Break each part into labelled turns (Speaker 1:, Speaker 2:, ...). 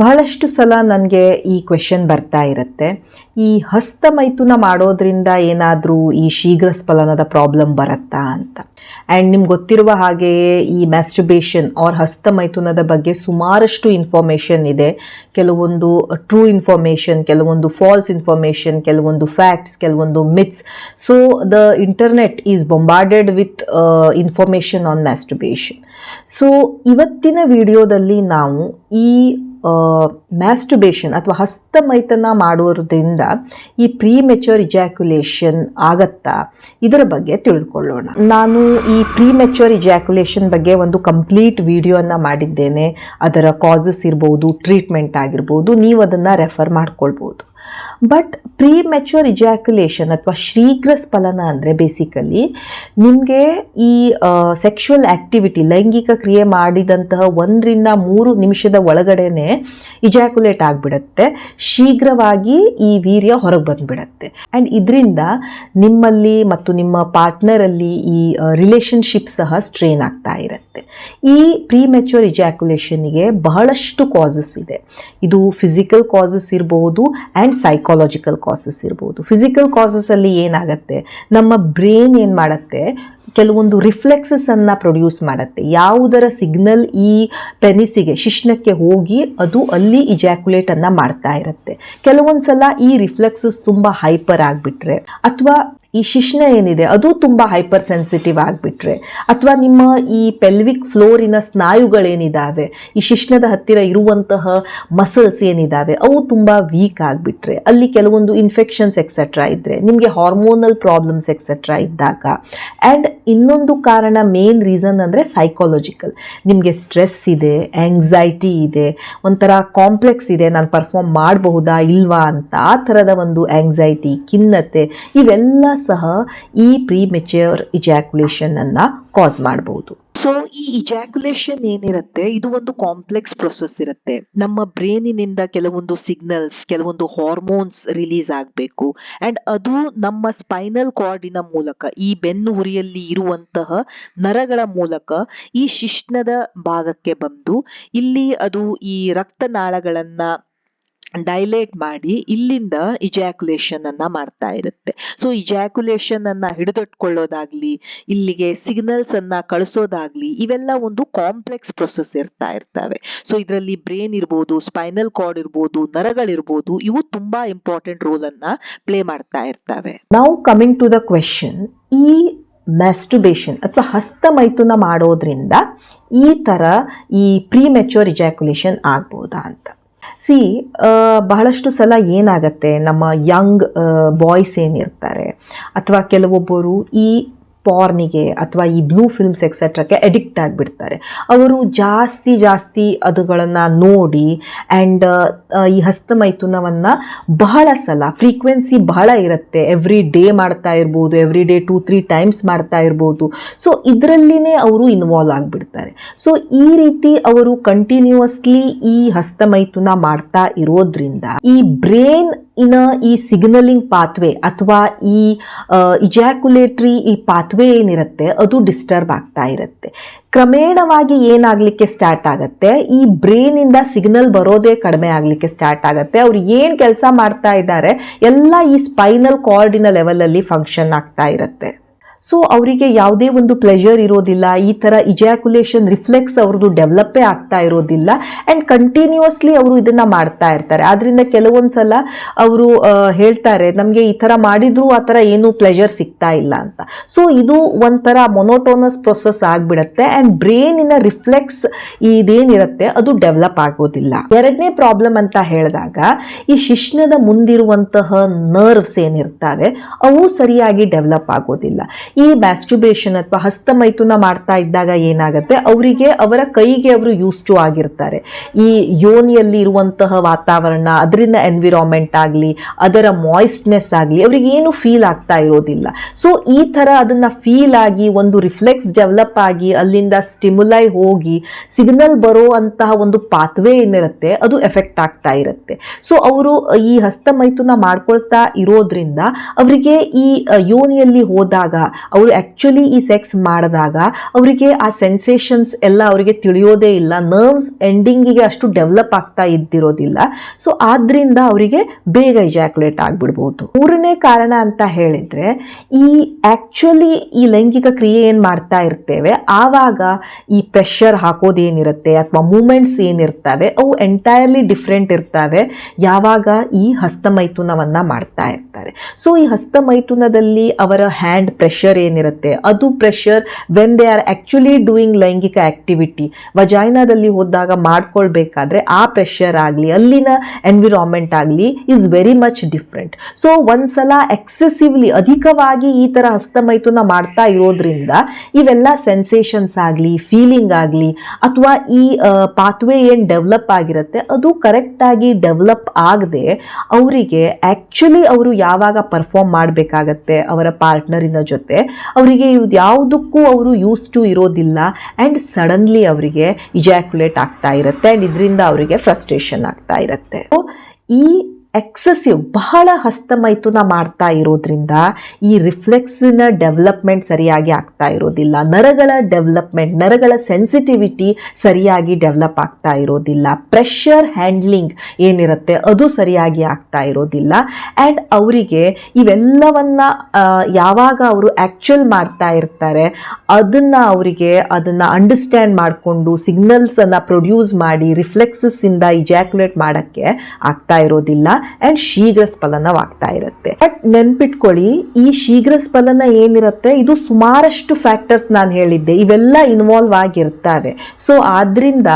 Speaker 1: ಬಹಳಷ್ಟು ಸಲ ನನಗೆ ಈ ಕ್ವೆಶನ್ ಬರ್ತಾ ಇರುತ್ತೆ. ಈ ಹಸ್ತಮೈಥುನ ಮಾಡೋದ್ರಿಂದ ಏನಾದರೂ ಈ ಶೀಘ್ರ ಸ್ಫಲನದ ಪ್ರಾಬ್ಲಮ್ ಬರುತ್ತಾ ಅಂತ. ಆ್ಯಂಡ್ ನಿಮ್ಗೆ ಗೊತ್ತಿರುವ ಹಾಗೆಯೇ ಈ ಮ್ಯಾಸ್ಟುಬೇಷನ್ ಆರ್ ಹಸ್ತಮೈಥುನದ ಬಗ್ಗೆ ಸುಮಾರಷ್ಟು ಇನ್ಫಾರ್ಮೇಷನ್ ಇದೆ. ಕೆಲವೊಂದು ಟ್ರೂ ಇನ್ಫಾರ್ಮೇಷನ್ ಕೆಲವೊಂದು ಫಾಲ್ಸ್ ಇನ್ಫಾರ್ಮೇಷನ್ ಕೆಲವೊಂದು ಫ್ಯಾಕ್ಟ್ಸ್ ಕೆಲವೊಂದು myths so the internet is bombarded with information on masturbation so ಇವತ್ತಿನ ವಿಡಿಯೋದಲ್ಲಿ ನಾವು ಈ ಮ್ಯಾಸ್ಟುಬೇಷನ್ ಅಥವಾ ಹಸ್ತಮೈತನ ಮಾಡುವುದರಿಂದ ಈ ಪ್ರೀ ಮೆಚೂರ್ ಇಜಾಕ್ಯುಲೇಷನ್ ಆಗತ್ತಾ? ಇದರ ಬಗ್ಗೆ ತಿಳಿದುಕೊಳ್ಳೋಣ. ನಾನು ಈ ಪ್ರೀ ಮೆಚೂರ್ ಇಜಾಕ್ಯುಲೇಷನ್ ಬಗ್ಗೆ ಒಂದು ಕಂಪ್ಲೀಟ್ ವಿಡಿಯೋನ ಮಾಡಿದ್ದೇನೆ. ಅದರ ಕಾಸಸ್ ಇರ್ಬೋದು ಟ್ರೀಟ್ಮೆಂಟ್ ಆಗಿರ್ಬೋದು ನೀವು ಅದನ್ನು ರೆಫರ್ ಮಾಡ್ಕೊಳ್ಬೋದು. ಬಟ್ ಪ್ರೀ ಮೆಚ್ಯೂರ್ ಇಜಾಕ್ಯುಲೇಷನ್ ಅಥವಾ ಶೀಘ್ರ ಸ್ಫಲನ ಅಂದರೆ ಬೇಸಿಕಲಿ ನಿಮಗೆ ಈ ಸೆಕ್ಷುವಲ್ ಆ್ಯಕ್ಟಿವಿಟಿ ಲೈಂಗಿಕ ಕ್ರಿಯೆ ಮಾಡಿದಂತಹ ಒಂದರಿಂದ ಮೂರು ನಿಮಿಷದ ಒಳಗಡೆನೆ ಇಜಾಕ್ಯುಲೇಟ್ ಆಗಿಬಿಡತ್ತೆ. ಶೀಘ್ರವಾಗಿ ಈ ವೀರ್ಯ ಹೊರಗೆ ಬಂದುಬಿಡತ್ತೆ. ಆ್ಯಂಡ್ ಇದರಿಂದ ನಿಮ್ಮಲ್ಲಿ ಮತ್ತು ನಿಮ್ಮ ಪಾರ್ಟ್ನರಲ್ಲಿ ಈ ರಿಲೇಷನ್ಶಿಪ್ ಸಹ ಸ್ಟ್ರೇನ್ ಆಗ್ತಾ ಇರುತ್ತೆ. ಈ ಪ್ರೀ ಮೆಚ್ಯೂರ್ ಇಜಾಕ್ಯುಲೇಷನ್ಗೆ ಬಹಳಷ್ಟು ಕಾಸಸ್ ಇದೆ. ಇದು ಫಿಸಿಕಲ್ ಕಾಸಸ್ ಇರಬಹುದು ಆ್ಯಂಡ್ ಸೈಕಾಲಜಿಕಲ್ ಕಾಸಸ್ ಇರ್ಬೋದು. ಫಿಸಿಕಲ್ ಕಾಸಸಲ್ಲಿ ಏನಾಗುತ್ತೆ? ನಮ್ಮ ಬ್ರೇನ್ ಏನು ಮಾಡುತ್ತೆ? ಕೆಲವೊಂದು ರಿಫ್ಲೆಕ್ಸಸನ್ನು ಪ್ರೊಡ್ಯೂಸ್ ಮಾಡುತ್ತೆ. ಯಾವುದರ ಸಿಗ್ನಲ್ ಈ ಪೆನಿಸಿಗೆ ಶಿಶ್ನಕ್ಕೆ ಹೋಗಿ ಅದು ಅಲ್ಲಿ ಇಜ್ಯಾಕ್ಯುಲೇಟನ್ನು ಮಾಡ್ತಾ ಇರುತ್ತೆ. ಕೆಲವೊಂದು ಸಲ ಈ ರಿಫ್ಲೆಕ್ಸಸ್ ತುಂಬ ಹೈಪರ್ ಆಗಿಬಿಟ್ರೆ, ಅಥವಾ ಈ ಶಿಶ್ನ ಏನಿದೆ, ಅದು ತುಂಬ ಹೈಪರ್ ಸೆನ್ಸಿಟಿವ್ ಆಗಿಬಿಟ್ರೆ. ಅಥವಾ ನಿಮ್ಮ ಈ ಪೆಲ್ವಿಕ್ ಫ್ಲೋರಿನ ಸ್ನಾಯುಗಳೇನಿದ್ದಾವೆ ಈ ಶಿಶ್ನದ ಹತ್ತಿರ ಇರುವಂತಹ ಮಸಲ್ಸ್ ಏನಿದ್ದಾವೆ ಅವು ತುಂಬ ವೀಕ್ ಆಗಿಬಿಟ್ರೆ. ಅಲ್ಲಿ ಕೆಲವೊಂದು ಇನ್ಫೆಕ್ಷನ್ಸ್ ಎಕ್ಸೆಟ್ರಾ ಇದ್ದರೆ ನಿಮಗೆ ಹಾರ್ಮೋನಲ್ ಪ್ರಾಬ್ಲಮ್ಸ್ ಎಕ್ಸೆಟ್ರಾ ಇದ್ದಾಗ. ಆ್ಯಂಡ್ ಇನ್ನೊಂದು ಕಾರಣ ಮೇನ್ ರೀಸನ್ ಅಂದರೆ ಸೈಕಾಲಜಿಕಲ್ ನಿಮಗೆ ಸ್ಟ್ರೆಸ್ ಇದೆ ಆ್ಯಂಗ್ಸೈಟಿ ಇದೆ, ಒಂಥರ ಕಾಂಪ್ಲೆಕ್ಸ್ ಇದೆ, ನಾನು ಪರ್ಫಾರ್ಮ್ ಮಾಡಬಹುದಾ, ಇಲ್ವಾ ಅಂತ. ಆ ಥರದ ಒಂದು ಆ್ಯಂಗ್ಸೈಟಿ ಖಿನ್ನತೆ, ಇವೆಲ್ಲ ಸಹ ಈ ಪ್ರೀ ಮೆಚ್ಯೂರ್ ಇಜಾಕ್ಯುಲೇಷನ್ ಅನ್ನ ಕಾಸ್ ಮಾಡಬಹುದು ಸೊ ಈ ಇಜಾಕ್ಯುಲೇಷನ್ ಏನಿರುತ್ತೆ? ಇದು ಒಂದು ಕಾಂಪ್ಲೆಕ್ಸ್ ಪ್ರೊಸೆಸ್ ಇರುತ್ತೆ. ನಮ್ಮ ಬ್ರೇನಿನಿಂದ ಕೆಲವೊಂದು ಸಿಗ್ನಲ್ಸ್ ಕೆಲವೊಂದು ಹಾರ್ಮೋನ್ಸ್ ರಿಲೀಸ್ ಆಗಬೇಕು. ಅಂಡ್ ಅದು ನಮ್ಮ ಸ್ಪೈನಲ್ ಕಾರ್ಡಿನ ಮೂಲಕ, ಈ ಬೆನ್ನು ಹುರಿಯಲ್ಲಿ ಇರುವಂತಹ ನರಗಳ ಮೂಲಕ ಈ ಶಿಶ್ನದ ಭಾಗಕ್ಕೆ ಬಂದು, ಇಲ್ಲಿ ಅದು ಈ ರಕ್ತನಾಳಗಳನ್ನ ಡೈಲೇಟ್ ಮಾಡಿ ಇಲ್ಲಿಂದ ಇಜಾಕ್ಯುಲೇಷನ್ ಅನ್ನ ಮಾಡ್ತಾ ಇರುತ್ತೆ. ಸೊ ಇಜಾಕ್ಯುಲೇಷನ್ ಅನ್ನ ಹಿಡಿದಿಟ್ಕೊಳ್ಳೋದಾಗ್ಲಿ ಇಲ್ಲಿಗೆ ಸಿಗ್ನಲ್ಸ್ ಅನ್ನ ಕಳಿಸೋದಾಗ್ಲಿ, ಇವೆಲ್ಲ ಒಂದು ಕಾಂಪ್ಲೆಕ್ಸ್ ಪ್ರೊಸೆಸ್ ಇರ್ತಾ ಇರ್ತವೆ. ಸೊ ಇದರಲ್ಲಿ ಬ್ರೇನ್ ಇರ್ಬೋದು ಸ್ಪೈನಲ್ ಕಾರ್ಡ್ ಇರ್ಬೋದು, ನರಗಳಿರ್ಬೋದು, ಇವು ತುಂಬಾ ಇಂಪಾರ್ಟೆಂಟ್ ರೋಲ್ ಅನ್ನ ಪ್ಲೇ ಮಾಡ್ತಾ ಇರ್ತವೆ. ನಾವು ಕಮಿಂಗ್ ಟು ದ ಕ್ವೆಶನ್ ಈ ಮ್ಯಾಸ್ಟುಬೇಷನ್ ಅಥವಾ ಹಸ್ತಮೈಥುನ ಮಾಡೋದ್ರಿಂದ ಈ ಥರ ಈ ಪ್ರೀ ಮೆಚ್ಯೂರ್ ಇಜಾಕ್ಯುಲೇಷನ್ ಆಗ್ಬೋದಾ ಅಂತ. ಸಿ ಬಹಳಷ್ಟು ಸಲ ಏನಾಗತ್ತೆ? ನಮ್ಮ ಯಂಗ್ ಬಾಯ್ಸ್ ಏನಿರ್ತಾರೆ? ಅಥವಾ ಕೆಲವೊಬ್ಬರು ಈ ಪಾರ್ನಿಗೆ ಅಥವಾ ಈ ಬ್ಲೂ ಫಿಲ್ಮ್ಸ್ ಎಕ್ಸೆಟ್ರಾಕ್ಕೆ ಅಡಿಕ್ಟ್ ಆಗಿಬಿಡ್ತಾರೆ. ಅವರು ಜಾಸ್ತಿ ಜಾಸ್ತಿ ಅದುಗಳನ್ನು ನೋಡಿ ಆ್ಯಂಡ್ ಈ ಹಸ್ತಮೈಥುನವನ್ನು ಬಹಳ ಸಲ ಫ್ರೀಕ್ವೆನ್ಸಿ ಬಹಳ ಇರುತ್ತೆ. ಎವ್ರಿ ಡೇ ಮಾಡ್ತಾ ಇರ್ಬೋದು every day two three times ಮಾಡ್ತಾ ಇರ್ಬೋದು. ಸೊ ಇದರಲ್ಲಿನೇ ಅವರು ಇನ್ವಾಲ್ವ್ ಆಗಿಬಿಡ್ತಾರೆ. ಸೊ ಈ ರೀತಿ ಅವರು ಕಂಟಿನ್ಯೂಸ್ಲಿ ಈ ಹಸ್ತಮೈಥುನ ಮಾಡ್ತಾ ಇರೋದ್ರಿಂದ ಈ ಬ್ರೇನ್ ಇನ ಈ ಸಿಗ್ನಲಿಂಗ್ ಪಾತ್ವೆ ಅಥವಾ ಈ ಇಜಾಕ್ಯುಲೇಟ್ರಿ ಈ ಪಾತ್ವೆ ಏನಿರುತ್ತೆ, ಅದು ಡಿಸ್ಟರ್ಬ್ ಆಗ್ತಾ ಇರುತ್ತೆ. ಕ್ರಮೇಣವಾಗಿ ಏನಾಗಲಿಕ್ಕೆ ಸ್ಟಾರ್ಟ್ ಆಗುತ್ತೆ, ಈ ಬ್ರೇನಿಂದ ಸಿಗ್ನಲ್ ಬರೋದೇ ಕಡಿಮೆ ಆಗಲಿಕ್ಕೆ ಸ್ಟಾರ್ಟ್ ಆಗುತ್ತೆ. ಅವ್ರು ಏನು ಕೆಲಸ ಮಾಡ್ತಾ ಇದ್ದಾರೆ, ಎಲ್ಲ ಈ ಸ್ಪೈನಲ್ ಕಾರ್ಡಿನ ಲೆವೆಲಲ್ಲಿ ಫಂಕ್ಷನ್ ಆಗ್ತಾ ಇರುತ್ತೆ. ಸೊ ಅವರಿಗೆ ಯಾವುದೇ ಒಂದು ಪ್ಲೆಷರ್ ಇರೋದಿಲ್ಲ. ಈ ಥರ ಇಜಾಕ್ಯುಲೇಷನ್ ರಿಫ್ಲೆಕ್ಸ್ ಅವ್ರದ್ದು ಡೆವಲಪ್ಪೇ ಆಗ್ತಾ ಇರೋದಿಲ್ಲ. ಆ್ಯಂಡ್ ಕಂಟಿನ್ಯೂಸ್ಲಿ ಅವರು ಇದನ್ನು ಮಾಡ್ತಾ ಇರ್ತಾರೆ. ಆದ್ದರಿಂದ ಕೆಲವೊಂದು ಸಲ ಅವರು ಹೇಳ್ತಾರೆ, ನಮಗೆ ಈ ಥರ ಮಾಡಿದರೂ ಆ ಥರ ಏನೂ ಪ್ಲೆಷರ್ ಸಿಗ್ತಾ ಇಲ್ಲ ಅಂತ. ಸೊ ಇದು ಒಂಥರ ಮೊನೋಟೋನಸ್ ಪ್ರೊಸೆಸ್ ಆಗಿಬಿಡುತ್ತೆ. ಆ್ಯಂಡ್ ಬ್ರೈನಿನ ರಿಫ್ಲೆಕ್ಸ್ ಇದೇನಿರುತ್ತೆ, ಅದು ಡೆವಲಪ್ ಆಗೋದಿಲ್ಲ. ಎರಡನೇ ಪ್ರಾಬ್ಲಮ್ ಅಂತ ಹೇಳಿದಾಗ, ಈ ಶಿಶ್ನದ ಮುಂದಿರುವಂತಹ ನರ್ವ್ಸ್ ಏನಿರ್ತವೆ ಅವು ಸರಿಯಾಗಿ ಡೆವಲಪ್ ಆಗೋದಿಲ್ಲ. ಈ ಮ್ಯಾಸ್ಟುಬೇಷನ್ ಅಥವಾ ಹಸ್ತಮೈಥುನ ಮಾಡ್ತಾ ಇದ್ದಾಗ ಏನಾಗುತ್ತೆ? ಅವರಿಗೆ ಅವರ ಕೈಗೆ ಅವರು ಯೂಸ್ ಟು ಆಗಿರ್ತಾರೆ. ಈ ಯೋನಿಯಲ್ಲಿ ಇರುವಂತಹ ವಾತಾವರಣ, ಅದರಿಂದ ಎನ್ವಿರಾನ್ಮೆಂಟ್ ಆಗಲಿ, ಅದರ ಮಾಯಿಸ್ಟ್ನೆಸ್ ಆಗಲಿ, ಅವರಿಗೆ ಏನು ಫೀಲ್ ಆಗ್ತಾ ಇರೋದಿಲ್ಲ. ಸೊ ಈ ಥರ ಅದನ್ನು ಫೀಲ್ ಆಗಿ, ಒಂದು ರಿಫ್ಲೆಕ್ಸ್ ಡೆವಲಪ್ ಆಗಿ, ಅಲ್ಲಿಂದ ಸ್ಟಿಮ್ಯುಲೈ ಹೋಗಿ ಸಿಗ್ನಲ್ ಬರೋ ಅಂತಹ ಒಂದು ಪಾತ್ವೇ ಏನಿರುತ್ತೆ, ಅದು ಎಫೆಕ್ಟ್ ಆಗ್ತಾ ಇರುತ್ತೆ. ಸೊ ಅವರು ಈ ಹಸ್ತಮೈಥುನ ಮಾಡ್ಕೊಳ್ತಾ ಇರೋದ್ರಿಂದ, ಅವರಿಗೆ ಈ ಯೋನಿಯಲ್ಲಿ ಹೋದಾಗ ಅವರು ಆ್ಯಕ್ಚುಲಿ ಈ ಸೆಕ್ಸ್ ಮಾಡಿದಾಗ ಅವರಿಗೆ ಆ ಸೆನ್ಸೇಷನ್ಸ್ ಎಲ್ಲ ಅವರಿಗೆ ತಿಳಿಯೋದೇ ಇಲ್ಲ. ನರ್ವ್ಸ್ ಎಂಡಿಂಗಿಗೆ ಅಷ್ಟು ಡೆವಲಪ್ ಆಗ್ತಾ ಇದ್ದಿರೋದಿಲ್ಲ. ಸೊ ಆದ್ದರಿಂದ ಅವರಿಗೆ ಬೇಗ ಇಜಾಕ್ಯುಲೇಟ್ ಆಗಿಬಿಡ್ಬೋದು. ಮೂರನೇ ಕಾರಣ ಅಂತ ಹೇಳಿದರೆ, ಈ ಆ್ಯಕ್ಚುಲಿ ಈ ಲೈಂಗಿಕ ಕ್ರಿಯೆ ಏನು ಮಾಡ್ತಾ ಇರ್ತೇವೆ? ಆವಾಗ ಈ ಪ್ರೆಷರ್ ಹಾಕೋದೇನಿರುತ್ತೆ ಅಥವಾ ಮೂಮೆಂಟ್ಸ್ ಏನಿರ್ತವೆ? ಅವು ಎಂಟೈರ್ಲಿ ಡಿಫ್ರೆಂಟ್ ಇರ್ತವೆ. ಯಾವಾಗ ಈ ಹಸ್ತಮೈಥುನವನ್ನು ಮಾಡ್ತಾ ಇರ್ತಾರೆ. ಸೊ ಈ ಹಸ್ತಮೈಥುನದಲ್ಲಿ ಅವರ ಹ್ಯಾಂಡ್ ಪ್ರೆಷರ್ ಏನಿರುತ್ತೆ? ಅದು pressure when they are actually doing ಲೈಂಗಿಕ ಆ್ಯಕ್ಟಿವಿಟಿ ವಜೈನಾದಲ್ಲಿ ಹೋದಾಗ ಮಾಡ್ಕೊಳ್ಬೇಕಾದ್ರೆ ಆ ಪ್ರೆಷರ್ ಆಗಲಿ, ಅಲ್ಲಿನ ಎನ್ವಿರಾನ್ಮೆಂಟ್ ಆಗಲಿ is very much different so ಒಂದ್ಸಲ ಎಕ್ಸೆಸಿವ್ಲಿ ಅಧಿಕವಾಗಿ ಈ ಥರ ಹಸ್ತಮೈಥುನ ಮಾಡ್ತಾ ಇರೋದ್ರಿಂದ ಇವೆಲ್ಲ ಸೆನ್ಸೇಷನ್ಸ್ ಆಗಲಿ ಫೀಲಿಂಗ್ ಆಗಲಿ, ಅಥವಾ ಈ ಪಾತ್ವೆ ಏನು ಡೆವಲಪ್ ಆಗಿರುತ್ತೆ, ಅದು ಕರೆಕ್ಟಾಗಿ ಡೆವಲಪ್ ಆಗದೆ ಅವರಿಗೆ ಆ್ಯಕ್ಚುಲಿ ಅವರು ಯಾವಾಗ ಪರ್ಫಾರ್ಮ್ ಮಾಡಬೇಕಾಗತ್ತೆ ಅವರ ಪಾರ್ಟ್ನರಿನ ಜೊತೆ? ಅವರಿಗೆ ಇದು ಯಾವುದಕ್ಕೂ ಅವರು ಯೂಸ್ ಟು ಇರೋದಿಲ್ಲ. ಆ್ಯಂಡ್ ಸಡನ್ಲಿ ಅವರಿಗೆ ಇಜಾಕ್ಯುಲೇಟ್ ಆಗ್ತಾ ಇರುತ್ತೆ. ಆ್ಯಂಡ್ ಇದರಿಂದ ಅವರಿಗೆ ಫ್ರಸ್ಟ್ರೇಷನ್ ಆಗ್ತಾ ಇರುತ್ತೆ. ಈ ಎಕ್ಸೆಸಿವ್ ಬಹಳ ಹಸ್ತಮೈಥುನ ಮಾಡ್ತಾ ಇರೋದ್ರಿಂದ ಈ ರಿಫ್ಲೆಕ್ಸಿನ ಡೆವಲಪ್ಮೆಂಟ್ ಸರಿಯಾಗಿ ಆಗ್ತಾ ಇರೋದಿಲ್ಲ. ನರಗಳ ಡೆವಲಪ್ಮೆಂಟ್, ನರಗಳ ಸೆನ್ಸಿಟಿವಿಟಿ ಸರಿಯಾಗಿ ಡೆವಲಪ್ ಆಗ್ತಾ ಇರೋದಿಲ್ಲ. ಪ್ರೆಷರ್ ಹ್ಯಾಂಡ್ಲಿಂಗ್ ಏನಿರುತ್ತೆ ಅದು ಸರಿಯಾಗಿ ಆಗ್ತಾ ಇರೋದಿಲ್ಲ. ಆ್ಯಂಡ್ ಅವರಿಗೆ ಇವೆಲ್ಲವನ್ನ ಯಾವಾಗ ಅವರು ಆ್ಯಕ್ಚುಲ್ ಮಾಡ್ತಾ ಇರ್ತಾರೆ, ಅದನ್ನು ಅವರಿಗೆ ಅದನ್ನು ಅಂಡರ್ಸ್ಟ್ಯಾಂಡ್ ಮಾಡಿಕೊಂಡು ಸಿಗ್ನಲ್ಸನ್ನು ಪ್ರೊಡ್ಯೂಸ್ ಮಾಡಿ ರಿಫ್ಲೆಕ್ಸಸ್ಸಿಂದ ಇಜ್ಯಾಕ್ಯುಲೇಟ್ ಮಾಡೋಕ್ಕೆ ಆಗ್ತಾ ಇರೋದಿಲ್ಲ. ಆ್ಯಂಡ್ ಶೀಘ್ರ ಸ್ಫಲನವಾಗ್ತಾ ಇರುತ್ತೆ. ಬಟ್ ನೆನ್ಪಿಟ್ಕೊಳ್ಳಿ, ಈ ಶೀಘ್ರ ಸ್ಫಲನ ಏನಿರುತ್ತೆ? ಇದು ಸುಮಾರಷ್ಟು ಫ್ಯಾಕ್ಟರ್ಸ್ ನಾನು ಹೇಳಿದ್ದೆ. ಇವೆಲ್ಲ ಇನ್ವಾಲ್ವ್ ಆಗಿರ್ತವೆ. ಸೊ ಆದ್ರಿಂದ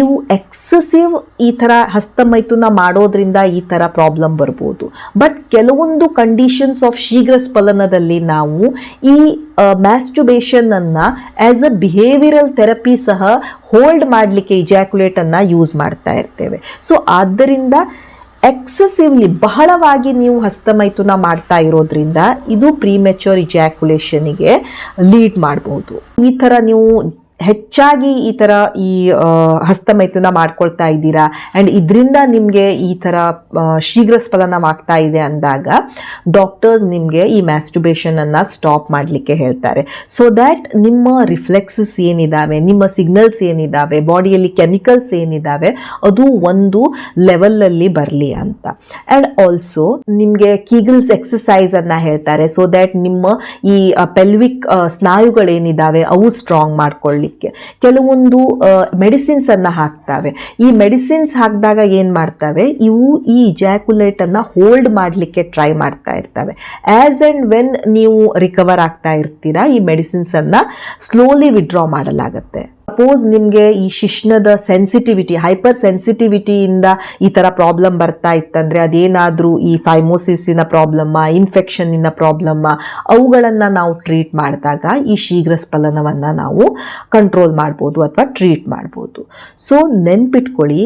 Speaker 1: ಇವು ಎಕ್ಸಸಿವ್ ಈ ಥರ ಹಸ್ತಮೈಥುನ ಮಾಡೋದ್ರಿಂದ ಈ ಥರ ಪ್ರಾಬ್ಲಮ್ ಬರ್ಬೋದು. ಬಟ್ ಕೆಲವೊಂದು ಕಂಡೀಷನ್ಸ್ ಆಫ್ ಶೀಘ್ರ ಸ್ಫಲನದಲ್ಲಿ ನಾವು ಈ masturbation as a behavioural therapy ಸಹ ಹೋಲ್ಡ್ ಮಾಡಲಿಕ್ಕೆ ಇಜಾಕ್ಯುಲೇಟನ್ನು ಯೂಸ್ ಮಾಡ್ತಾ ಇರ್ತೇವೆ. ಸೊ ಆದ್ದರಿಂದ ಎಕ್ಸಸಿವ್ಲಿ ಬಹಳವಾಗಿ ನೀವು ಹಸ್ತಮೈಥುನ ಮಾಡ್ತಾ ಇರೋದ್ರಿಂದ ಇದು ಪ್ರೀಮೆಚೂರ್ ಇಜಾಕ್ಯುಲೇಷನ್ಗೆ ಲೀಡ್ ಮಾಡಬಹುದು ಈ ಥರ ನೀವು ಹೆಚ್ಚಾಗಿ ಈ ಥರ ಈ ಹಸ್ತಮೈಥುನ ಮಾಡ್ಕೊಳ್ತಾ ಇದ್ದೀರಾ? ಆ್ಯಂಡ್ ಇದರಿಂದ ನಿಮಗೆ ಈ ಥರ ಶೀಘ್ರ ಸ್ಫಲನವಾಗ್ತಾ ಇದೆ ಅಂದಾಗ ಡಾಕ್ಟರ್ಸ್ ನಿಮಗೆ ಈ ಮ್ಯಾಸ್ಟುಬೇಷನನ್ನು ಸ್ಟಾಪ್ ಮಾಡಲಿಕ್ಕೆ ಹೇಳ್ತಾರೆ. ಸೊ ದ್ಯಾಟ್ ನಿಮ್ಮ ರಿಫ್ಲೆಕ್ಸಸ್ ಏನಿದ್ದಾವೆ ನಿಮ್ಮ ಸಿಗ್ನಲ್ಸ್ ಏನಿದ್ದಾವೆ ಬಾಡಿಯಲ್ಲಿ ಕೆಮಿಕಲ್ಸ್ ಏನಿದ್ದಾವೆ ಅದು ಒಂದು ಲೆವೆಲಲ್ಲಿ ಬರಲಿ ಅಂತ. ಆ್ಯಂಡ್ ಆಲ್ಸೋ ನಿಮಗೆ ಕೀಗಲ್ಸ್ ಎಕ್ಸಸೈಸನ್ನು ಹೇಳ್ತಾರೆ. ಸೊ ದ್ಯಾಟ್ ನಿಮ್ಮ ಈ ಪೆಲ್ವಿಕ್ ಸ್ನಾಯುಗಳೇನಿದ್ದಾವೆ ಅವು ಸ್ಟ್ರಾಂಗ್ ಮಾಡ್ಕೊಳ್ಳಿಕ್ಕೆ ಕೆಲವೊಂದು ಮೆಡಿಸಿನ್ಸ್ ಅನ್ನು ಹಾಕ್ತಾವೆ. ಈ ಮೆಡಿಸಿನ್ಸ್ ಹಾಕಿದಾಗ ಏನು ಮಾಡ್ತವೆ? ಇವು ಈ ಇಜಾಕ್ಯುಲೇಟನ್ನು ಹೋಲ್ಡ್ ಮಾಡಲಿಕ್ಕೆ ಟ್ರೈ ಮಾಡ್ತಾ ಇರ್ತವೆ. ಆ್ಯಸ್ ಆ್ಯಂಡ್ ವೆನ್ ನೀವು ರಿಕವರ್ ಆಗ್ತಾ ಇರ್ತೀರಾ, ಈ ಮೆಡಿಸಿನ್ಸನ್ನು ಸ್ಲೋಲಿ ವಿಡ್ರಾ ಮಾಡಲಾಗುತ್ತೆ. ಸಪೋಸ್ ನಿಮಗೆ ಈ ಶಿಶ್ನದ ಸೆನ್ಸಿಟಿವಿಟಿ ಹೈಪರ್ ಸೆನ್ಸಿಟಿವಿಟಿಯಿಂದ ಈ ಥರ ಪ್ರಾಬ್ಲಮ್ ಬರ್ತಾ ಇತ್ತಂದರೆ ಅದೇನಾದರೂ ಈ ಫೈಮೋಸಿಸಿನ ಪ್ರಾಬ್ಲಮ್ಮ ಇನ್ಫೆಕ್ಷನ್ನಿನ ಪ್ರಾಬ್ಲಮ್ಮ ಅವುಗಳನ್ನು ನಾವು ಟ್ರೀಟ್ ಮಾಡಿದಾಗ ಈ ಶೀಘ್ರ ಸ್ಫಲನವನ್ನು ನಾವು ಕಂಟ್ರೋಲ್ ಮಾಡ್ಬೋದು ಅಥವಾ ಟ್ರೀಟ್ ಮಾಡ್ಬೋದು. ಸೊ ನೆನ್ಪಿಟ್ಕೊಳ್ಳಿ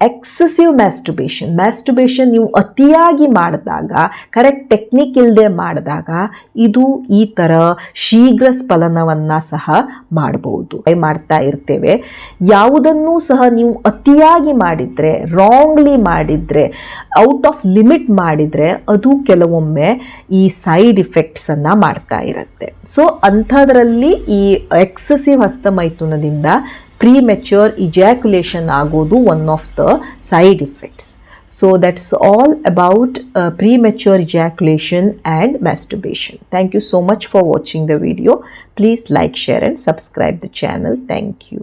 Speaker 1: ಎಕ್ಸಸಿವ್ ಮ್ಯಾಸ್ಟುಬೇಷನ್ ಮ್ಯಾಸ್ಟುಬೇಷನ್ ನೀವು ಅತಿಯಾಗಿ ಮಾಡಿದಾಗ ಕರೆಕ್ಟ್ ಟೆಕ್ನಿಕ್ ಇಲ್ಲದೆ ಮಾಡಿದಾಗ, ಇದು ಈ ಥರ ಶೀಘ್ರ ಸ್ಫಲನವನ್ನು ಸಹ ಮಾಡಬಹುದು ಮಾಡ್ತಾ ಇರ್ತೇವೆ. ಯಾವುದನ್ನೂ ಸಹ ನೀವು ಅತಿಯಾಗಿ ಮಾಡಿದರೆ ರಾಂಗ್ಲಿ ಮಾಡಿದರೆ ಔಟ್ ಆಫ್ ಲಿಮಿಟ್ ಮಾಡಿದರೆ, ಅದು ಕೆಲವೊಮ್ಮೆ ಈ ಸೈಡ್ ಇಫೆಕ್ಟ್ಸನ್ನು ಮಾಡ್ತಾ ಇರುತ್ತೆ. ಸೊ ಅಂಥದ್ರಲ್ಲಿ ಈ ಎಕ್ಸಸಿವ್ ಹಸ್ತಮೈಥುನದಿಂದ ಪ್ರೀಮೆಚ್ಯೂರ್ ಇಜಾಕ್ಯುಲೇಷನ್ ಆಗೋದು one of the side effects so that's all about premature ejaculation and masturbation. Thank you so much for watching the video. Please like, share and subscribe the channel. Thank you.